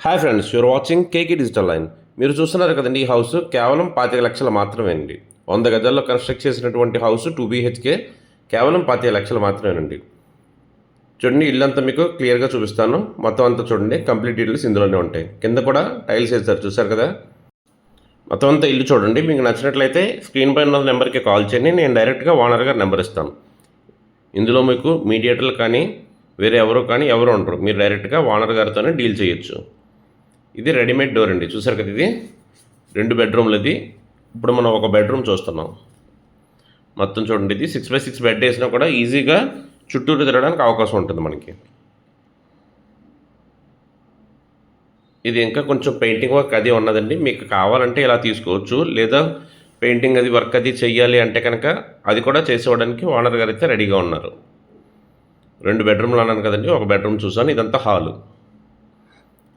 Hi friends you're watching KK digital line మీరు చూస్తున్నారు కదండి ఈ హౌస్ కేవలం పాతిక లక్షలు మాత్రమే అండి వంద గజాల్లో కన్స్ట్రక్ట్ చేసినటువంటి హౌస్ టూ బీహెచ్కే కేవలం పాతిక లక్షలు మాత్రమేనండి. చూడండి ఇల్లు అంతా మీకు క్లియర్గా చూపిస్తాను. మొత్తం అంతా చూడండి కంప్లీట్ డీటెయిల్స్ ఇందులోనే ఉంటాయి. కింద కూడా టైల్స్ వేస్తారు చూసారు కదా? మొత్తం అంతా ఇల్లు చూడండి. మీకు నచ్చినట్లయితే స్క్రీన్ పైన ఉన్న నెంబర్కి కాల్ చేయండి. నేను డైరెక్ట్గా ఓనర్ గారు నెంబర్ ఇస్తాను. ఇందులో మీకు మీడియేటర్లు కానీ వేరే ఎవరు కానీ ఎవరు ఉండరు. మీరు డైరెక్ట్గా ఓనర్ గారితోనే డీల్ చేయొచ్చు. ఇది రెడీమేడ్ డోర్ అండి. చూసారు కదా ఇది? రెండు బెడ్రూమ్లు ఇప్పుడు మనం ఒక బెడ్రూమ్ చూస్తున్నాం. మొత్తం చూడండి ఇది సిక్స్ బై సిక్స్ బెడ్ వేసినా కూడా ఈజీగా చుట్టూరు తిరగడానికి అవకాశం ఉంటుంది మనకి. ఇది ఇంకా కొంచెం పెయింటింగ్ వర్క్ అది ఉన్నదండి. మీకు కావాలంటే ఇలా తీసుకోవచ్చు. లేదా పెయింటింగ్ అది వర్క్ అది చెయ్యాలి అంటే కనుక అది కూడా చేసేవడానికి ఓనర్ గారు అయితే రెడీగా ఉన్నారు. రెండు బెడ్రూమ్లు అన్నాను కదండి ఒక బెడ్రూమ్ చూసాను ఇదంతా హాలు.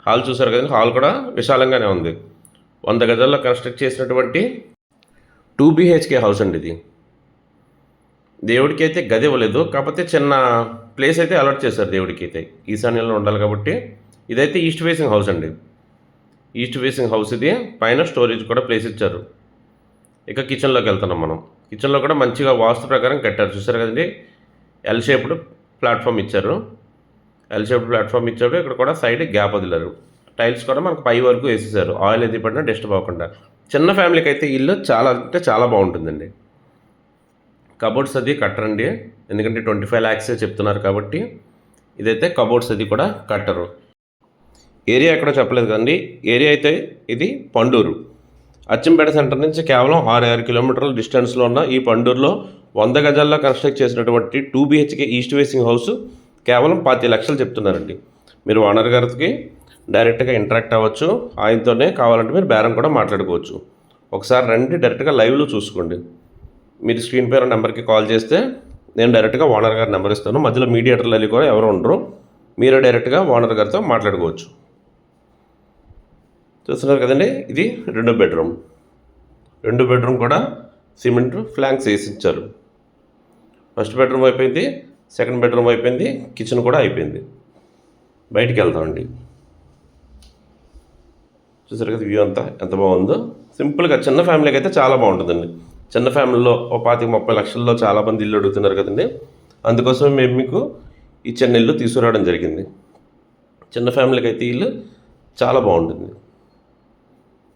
హాల్ చూసారు కదండి. హాల్ కూడా విశాలంగానే ఉంది. వంద గజాల్లో కన్స్ట్రక్ట్ చేసినటువంటి టూ బీహెచ్కే హౌస్ అండి ఇది. దేవుడికి అయితే గది ఇవ్వలేదు. కాకపోతే చిన్న ప్లేస్ అయితే అలర్ట్ చేశారు దేవుడికి అయితే ఈశాన్యంలో ఉండాలి కాబట్టి ఇదైతే ఈస్ట్ ఫేసింగ్ హౌస్ అండి. ఈస్ట్ ఫేసింగ్ హౌస్ ఇది. పైన స్టోరేజ్ కూడా ప్లేస్ ఇచ్చారు. ఇక కిచెన్లోకి వెళ్తున్నాం మనం. కిచెన్లో కూడా మంచిగా వాస్తు ప్రకారం కట్టారు. చూసారు కదండి. ఎల్ షేప్డ్ ప్లాట్ఫామ్ ఇచ్చారు. ఎల్ షేప్డ్ ప్లాట్ఫామ్ ఇచ్చాడు. ఇక్కడ కూడా సైడ్ గ్యాప్ వదిలారు. టైల్స్ కూడా మనకు పై వరకు వేసేసారు. ఆయిల్ ఎది పడినా డస్ట్ పోకుండా. చిన్న ఫ్యామిలీకి అయితే ఇల్లు చాలా అంటే చాలా బాగుంటుందండి. కబోర్డ్స్ అది కట్టరండి. ఎందుకంటే ట్వంటీ ఫైవ్ ల్యాక్సే చెప్తున్నారు కాబట్టి ఇదైతే కబోర్డ్స్ అది కూడా కట్టరు. ఏరియా ఎక్కడ చెప్పలేదు కదండి. ఏరియా అయితే ఇది పండూరు అచ్చంపేట సెంటర్ నుంచి కేవలం ఆరు ఆరు కిలోమీటర్ల డిస్టెన్స్లో ఉన్న ఈ పండూరులో వంద గజాల్లో కన్స్ట్రక్ట్ చేసినటువంటి two BHK east facing house కేవలం పాతి లక్షలు చెప్తున్నారండి. మీరు ఓనర్ గారికి డైరెక్ట్గా ఇంటరాక్ట్ అవ్వచ్చు ఆయనతోనే కావాలంటే మీరు బేరం కూడా మాట్లాడుకోవచ్చు. ఒకసారి రండి డైరెక్ట్గా లైవ్లో చూసుకోండి. మీరు స్క్రీన్ పేరు నెంబర్కి కాల్ చేస్తే నేను డైరెక్ట్గా ఓనర్ గారి నెంబర్ ఇస్తాను. మధ్యలో మీడియేటర్లు వెళ్ళి కూడా ఎవరు ఉండరు. మీరే డైరెక్ట్గా ఓనర్ గారితో మాట్లాడుకోవచ్చు. చూస్తున్నారు కదండి ఇది రెండో బెడ్రూమ్. రెండు బెడ్రూమ్ కూడా సిమెంట్ ఫ్లాంక్స్ వేసి ఇచ్చారు. ఫస్ట్ బెడ్రూమ్ అయిపోయింది. సెకండ్ బెడ్రూమ్ అయిపోయింది కిచెన్ కూడా అయిపోయింది. బయటికి వెళ్తామండి చూసారు కదా వ్యూ అంతా ఎంత బాగుందో. సింపుల్గా చిన్న ఫ్యామిలీకి అయితే చాలా బాగుంటుందండి. చిన్న ఫ్యామిలీలో ఓ పాతిక ముప్పై లక్షల్లో చాలామంది ఇల్లు అడుగుతున్నారు కదండి. అందుకోసం మేము మీకు ఈ చిన్న ఇల్లు తీసుకురావడం జరిగింది. చిన్న ఫ్యామిలీకి అయితే ఇల్లు చాలా బాగుంటుంది.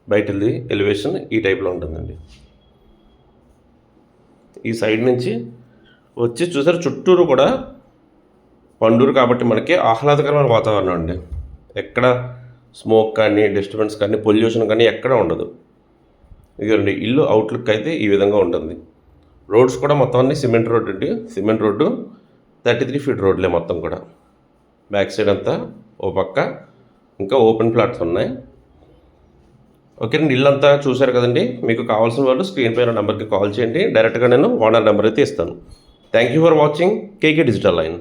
బయటది ఎలివేషన్ ఈ టైప్లో ఉంటుందండి. ఈ సైడ్ నుంచి వచ్చి చూసారు చుట్టూరు కూడా పండూరు కాబట్టి మనకి ఆహ్లాదకరమైన వాతావరణం అండి. ఎక్కడ స్మోక్ కానీ డిస్టర్బెన్స్ కానీ పొల్యూషన్ కానీ ఎక్కడ ఉండదు. ఇదండి ఇల్లు అవుట్లుక్ అయితే ఈ విధంగా ఉంటుంది. రోడ్స్ కూడా మొత్తం అన్ని సిమెంట్ రోడ్ అండి. Cement road thirty three feet రోడ్లే మొత్తం కూడా. బ్యాక్ సైడ్ అంతా ఓ పక్క ఇంకా ఓపెన్ ప్లాట్స్ ఉన్నాయి. ఓకే అండి ఇల్లు అంతా చూశారు కదండి. మీకు కావాల్సిన వాళ్ళు స్క్రీన్ పైన నెంబర్కి కాల్ చేయండి. డైరెక్ట్గా నేను ఓనర్ నెంబర్ అయితే ఇస్తాను. Thank you for watching KK digital line